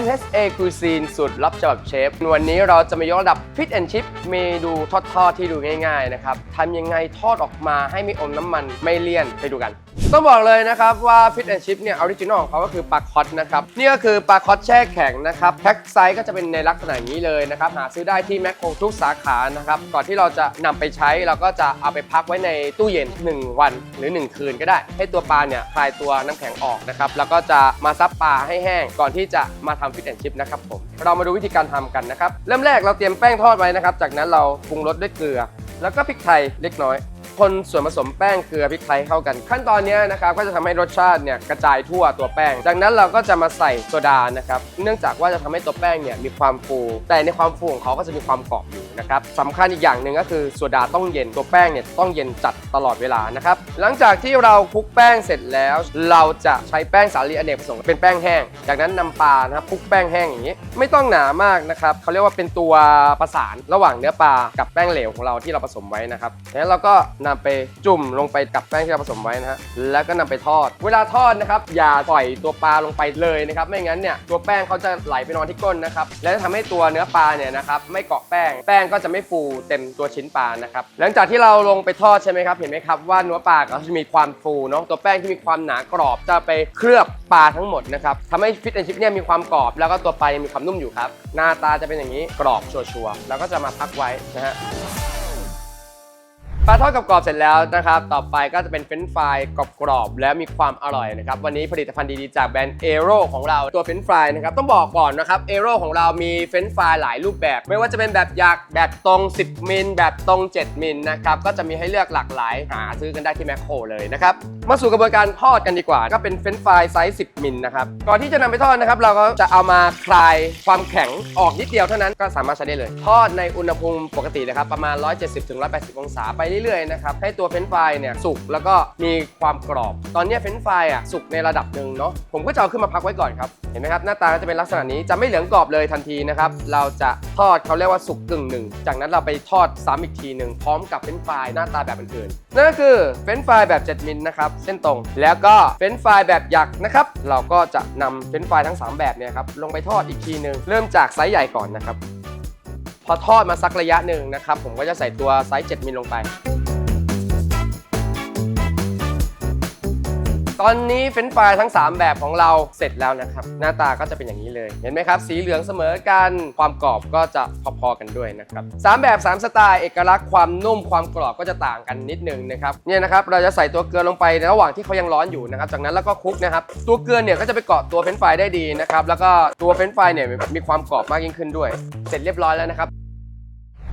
MHA Cuisine สุดลับฉบับเชฟ วันนี้เราจะมายกระดับ Fit and Chip เมนูทอดๆที่ดูง่ายๆนะครับทำยังไงทอดออกมาให้ไม่อมน้ำมันไม่เลี่ยนไปดูกัน ต้องบอกเลยนะครับว่า Fit and Chip เนี่ยออริจินอลของเขาก็คือปลาคอตนะครับนี่ก็คือปลาคอตแช่แข็งนะครับแพ็คไซส์ก็จะเป็นในลักษณะนี้เลยนะครับหาซื้อได้ที่แมคโครทุกสาขานะครับก่อนที่เราจะนำไปใช้เราก็จะเอาไปพักไว้ในตู้เย็น 1 วันหรือ 1 คืนก็ได้ ให้ตัวปลาเนี่ยคลายตัวน้ำแข็งออกนะครับแล้วก็จะมาซับปลาให้แห้งก่อนที่จะมาทำฟิตแอนชิพนะครับผมเรามาดูวิธีการทำกันนะครับ เริ่มแรกเราเตรียมแป้งทอดไว้นะครับ จากนั้นเราปรุงรสด้วยเกลือ แล้วก็พริกไทยเล็กน้อย คนส่วนผสมแป้งเกลือพริกไทยเข้ากัน ขั้นตอนนี้นะครับก็จะทำให้รสชาติเนี่ยกระจายทั่วตัวแป้ง จากนั้นเราก็จะมาใส่โซดานะครับเนื่องจากว่าจะทำให้ตัวแป้งเนี่ยมีความฟู แต่ในความฟูของเขาก็จะมีความกรอบอยู่นะครับสำคัญอีกอย่างหนึ่งก็คือโซดาต้องเย็นตัวแป้งเนี่ยต้องเย็นจัดตลอดเวลานะครับหลังจากที่เราคลุกแป้งเสร็จแล้ว เราจะใช้แป้งสาลีอเนกประสงค์เป็นแป้งแห้ง จากนั้นนำปลานะครับคลุกแป้งแห้งอย่างนี้ ไม่ต้องหนามากนะครับเขาเรียกว่าเป็นตัวประสานระหว่างเนื้อปลากับแป้งเหลวของเราที่เราผสมไว้นะครับแล้วเราก็นำไปจุ่มลงไปกับแป้งที่เราผสมไว้นะฮะแล้วก็นำไปทอด เวลาทอดนะครับอย่าปล่อยตัวปลาลงไปเลยนะครับไม่งั้นเนี่ยตัวแป้งเขาจะไหลไปนอนที่ก้นนะครับและจะทำให้ตัวเนื้อปลาเนี่ยนะครับไม่เกาะแป้งแป้งก็จะไม่ฟูเต็มตัวชิ้นปลานะครับหลังจากที่เราลงไปทอดใช่ไหมครับเห็นไหมครับว่าเนื้อปลาเขาจะมีความฟูเนาะตัวแป้งที่มีความหนากรอบจะไปเคลือบปลาทั้งหมดนะครับทำให้ฟิตแอนชิพเนี่ยมีความกรอบ แล้วก็ตัวปลายังมีความนุ่มอยู่ครับหน้าตาจะเป็นอย่างนี้กรอบชัวร์ๆแล้วก็จะมาพักไว้นะฮะ ปลาทอดกรอบๆเสร็จแล้วนะครับ ต่อไปก็จะเป็นเฟรนช์ฟรายกรอบๆและมีความอร่อยนะครับ วันนี้ผลิตภัณฑ์ดีๆจากแบรนด์เอโรของเราตัวเฟรนช์ฟรายนะครับต้องบอกก่อนนะครับเอโรของเรามีเฟรนช์ฟรายหลายรูปแบบ ไม่ว่าจะเป็นแบบยักษ์แบบตรง 10 มิล แบบตรง 7 มิลนะครับก็จะมีให้เลือกหลากหลายหาซื้อกันได้ที่แมคโครเลยนะครับมาสู่กระบวนการทอดกันดีกว่า ก็เป็นเฟรนช์ฟรายไซส์ 10 มิลนะครับก่อนที่จะนำไปทอดนะครับเราก็จะเอามาคลายความแข็งออกนิดเดียวเท่านั้นก็สามารถใช้ได้เลย ทอดในอุณหภูมิปกตินะครับประมาณ 170-180 องศาไปเรื่อยๆนะครับให้ตัวเฟรนฟรายเนี่ยสุกแล้วก็มีความกรอบ ตอนนี้เฟรนฟรายอะสุกในระดับหนึ่งเนาะผมก็จะเอาขึ้นมาพักไว้ก่อนครับเห็นไหมครับหน้าตาก็จะเป็นลักษณะนี้จะไม่เหลืองกรอบเลยทันทีนะครับเราจะทอดเขาเรียกว่าสุกกึ่งหนึ่งจากนั้นเราไปทอดซ้ำอีกทีหนึ่งพร้อมกับเฟรนฟรายหน้าตาแบบอื่นๆนั่นก็คือเฟรนฟรายแบบ7มิลนะครับเส้นตรงแล้วก็เฟรนฟรายแบบหยักนะครับเราก็จะนำเฟรนฟรายทั้ง 3 แบบเนี่ยครับลงไปทอดอีกทีหนึ่งเริ่มจากไซส์ใหญ่ก่อนนะครับ พอทอดมาสักระยะหนึ่งนะครับผมก็จะใส่ตัวไซส์ 7มิลลงไป ตอนนี้เฟรนช์ฟรายทั้ง 3 แบบของเราเสร็จแล้วนะครับ หน้าตาก็จะเป็นอย่างนี้เลย เห็นไหมครับ สีเหลืองเสมอกัน ความกรอบก็จะพอๆกันด้วยนะครับสามแบบ 3 สไตล์เอกลักษณ์ความนุ่มความกรอบก็จะต่างกันนิดนึงนะครับเนี่ยนะครับเราจะใส่ตัวเกลือลงไปในระหว่างที่เขายังร้อนอยู่นะครับ จากนั้นแล้วก็คลุกนะครับตัวเกลือเนี่ยก็จะไปเกาะตัวเฟรนช์ฟรายได้ดีนะครับแล้วก็ตัวเฟรนช์ฟรายเนี่ยมีความกรอบมากยิ่งขึ้นด้วย เสร็จเรียบร้อยแล้วนะครับ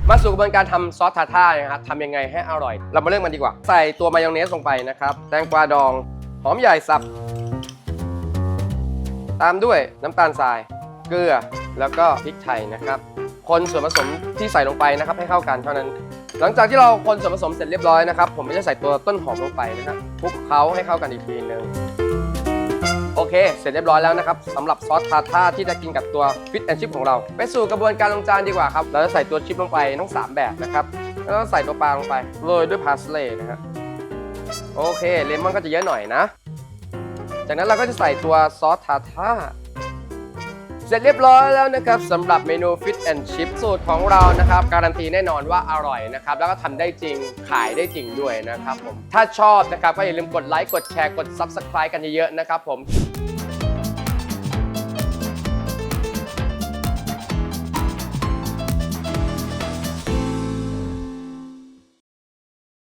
มาสู่กระบวนการทำซอสทาท่านะครับทำยังไงให้อร่อย เรามาเริ่มกันดีกว่า ใส่ตัวมายองเนสลงไปนะครับ แตงกวาดอง หอมใหญ่สับ ตามด้วยน้ำตาลทราย เกลือแล้วก็พริกไทยนะครับ คนส่วนผสมที่ใส่ลงไปนะครับ ให้เข้ากันเท่านั้น หลังจากที่เราคนส่วนผสมเสร็จเรียบร้อยนะครับ ผมก็จะใส่ตัวต้นหอมลงไปนะครับคลุกเคล้าให้เข้ากันอีกทีนึงโอเค เสร็จเรียบร้อยแล้วนะครับสำหรับซอสทาท่าที่จะกินกับตัวฟิตแอนชิพของเรา ไปสู่กระบวนการลงจานดีกว่าครับ เราจะใส่ตัวชิปลงไปทั้ง 3 แบบนะครับ แล้วก็ใส่ตัวปลาลงไปโรยด้วยพาสเลย์นะฮะ โอเคเลมอนก็จะเยอะหน่อยนะ จากนั้นเราก็จะใส่ตัวซอสทาทาเสร็จเรียบร้อยแล้วนะครับสำหรับเมนู Fit and Chip สูตรของเรานะครับ การันตีแน่นอนว่าอร่อยนะครับ แล้วก็ทำได้จริงขายได้จริงด้วยนะครับผมถ้าชอบนะครับก็อย่าลืมกดไลค์กดแชร์กด Subscribe กันเยอะๆนะครับผม